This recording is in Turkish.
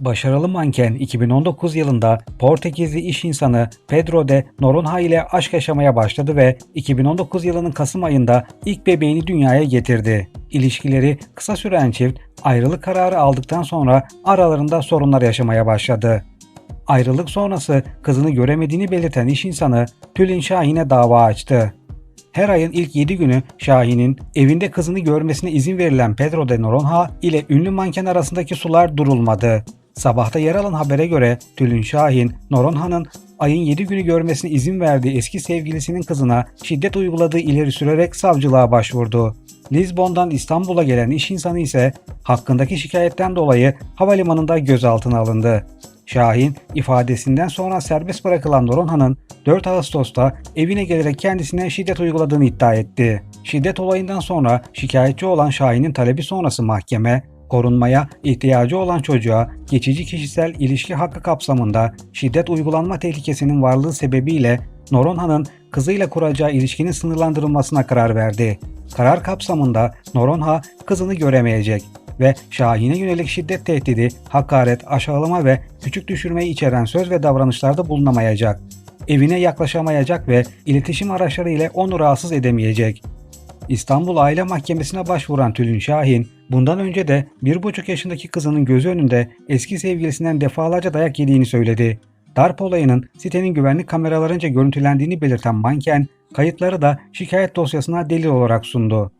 Başarılı manken 2019 yılında Portekizli iş insanı Pedro de Noronha ile aşk yaşamaya başladı ve 2019 yılının Kasım ayında ilk bebeğini dünyaya getirdi. İlişkileri kısa süren çift ayrılık kararı aldıktan sonra aralarında sorunlar yaşamaya başladı. Ayrılık sonrası kızını göremediğini belirten iş insanı Tülin Şahin'e dava açtı. Her ayın ilk 7 günü Şahin'in evinde kızını görmesine izin verilen Pedro de Noronha ile ünlü manken arasındaki sular durulmadı. Sabahta yer alan habere göre Tülin Şahin, Noronha'nın ayın 7 günü görmesine izin verdiği eski sevgilisinin kızına şiddet uyguladığı ileri sürerek savcılığa başvurdu. Lizbon'dan İstanbul'a gelen iş insanı ise hakkındaki şikayetten dolayı havalimanında gözaltına alındı. Şahin ifadesinden sonra serbest bırakılan Noronha'nın 4 Ağustos'ta evine gelerek kendisine şiddet uyguladığını iddia etti. Şiddet olayından sonra şikayetçi olan Şahin'in talebi sonrası mahkeme, korunmaya ihtiyacı olan çocuğa geçici kişisel ilişki hakkı kapsamında şiddet uygulanma tehlikesinin varlığı sebebiyle Noronha'nın kızıyla kuracağı ilişkinin sınırlandırılmasına karar verdi. Karar kapsamında Noronha kızını göremeyecek ve Şahin'e yönelik şiddet tehdidi, hakaret, aşağılama ve küçük düşürmeyi içeren söz ve davranışlarda bulunamayacak. Evine yaklaşamayacak ve iletişim araçları ile onu rahatsız edemeyecek. İstanbul Aile Mahkemesi'ne başvuran Tülin Şahin, bundan önce de 1,5 yaşındaki kızının gözü önünde eski sevgilisinden defalarca dayak yediğini söyledi. Darp olayının sitenin güvenlik kameralarınca görüntülendiğini belirten manken, kayıtları da şikayet dosyasına delil olarak sundu.